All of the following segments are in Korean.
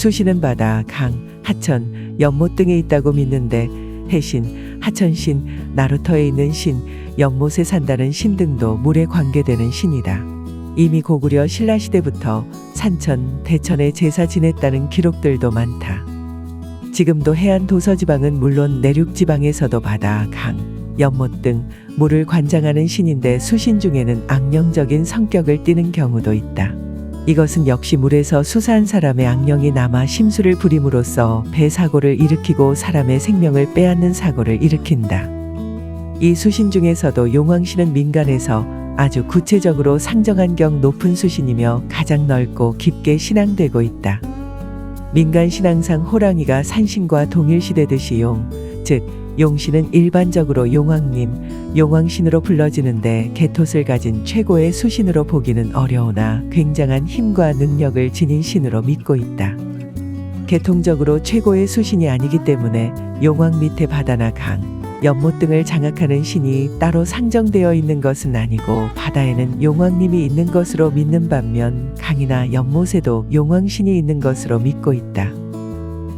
수시는 바다, 강, 하천, 연못 등에 있다고 믿는데 해신, 하천신, 나루터에 있는 신, 연못에 산다는 신 등도 물에 관계되는 신이다. 이미 고구려 신라시대부터 산천, 대천에 제사 지냈다는 기록들도 많다. 지금도 해안 도서지방은 물론 내륙지방에서도 바다, 강, 연못 등 물을 관장하는 신인데 수신 중에는 악령적인 성격을 띠는 경우도 있다. 이것은 역시 물에서 수사한 사람의 악령이 남아 심술을 부림으로써 배 사고를 일으키고 사람의 생명을 빼앗는 사고를 일으킨다. 이 수신 중에서도 용왕신은 민간에서 아주 구체적으로 상정한 경 높은 수신이며 가장 넓고 깊게 신앙되고 있다. 민간 신앙상 호랑이가 산신과 동일시되듯이 용, 즉 용신은 일반적으로 용왕님, 용왕신으로 불러지는데 개톳을 가진 최고의 수신으로 보기는 어려우나 굉장한 힘과 능력을 지닌 신으로 믿고 있다. 개통적으로 최고의 수신이 아니기 때문에 용왕 밑에 바다나 강, 연못 등을 장악하는 신이 따로 상정되어 있는 것은 아니고 바다에는 용왕님이 있는 것으로 믿는 반면 강이나 연못에도 용왕신이 있는 것으로 믿고 있다.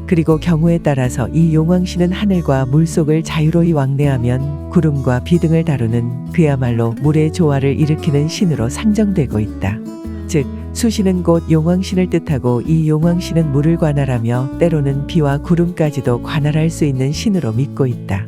그리고 경우에 따라서 이 용왕신은 하늘과 물속을 자유로이 왕래하면 구름과 비 등을 다루는 그야말로 물의 조화를 일으키는 신으로 상정되고 있다. 즉 수신은 곧 용왕신을 뜻하고 이 용왕신은 물을 관할하며 때로는 비와 구름까지도 관할할 수 있는 신으로 믿고 있다.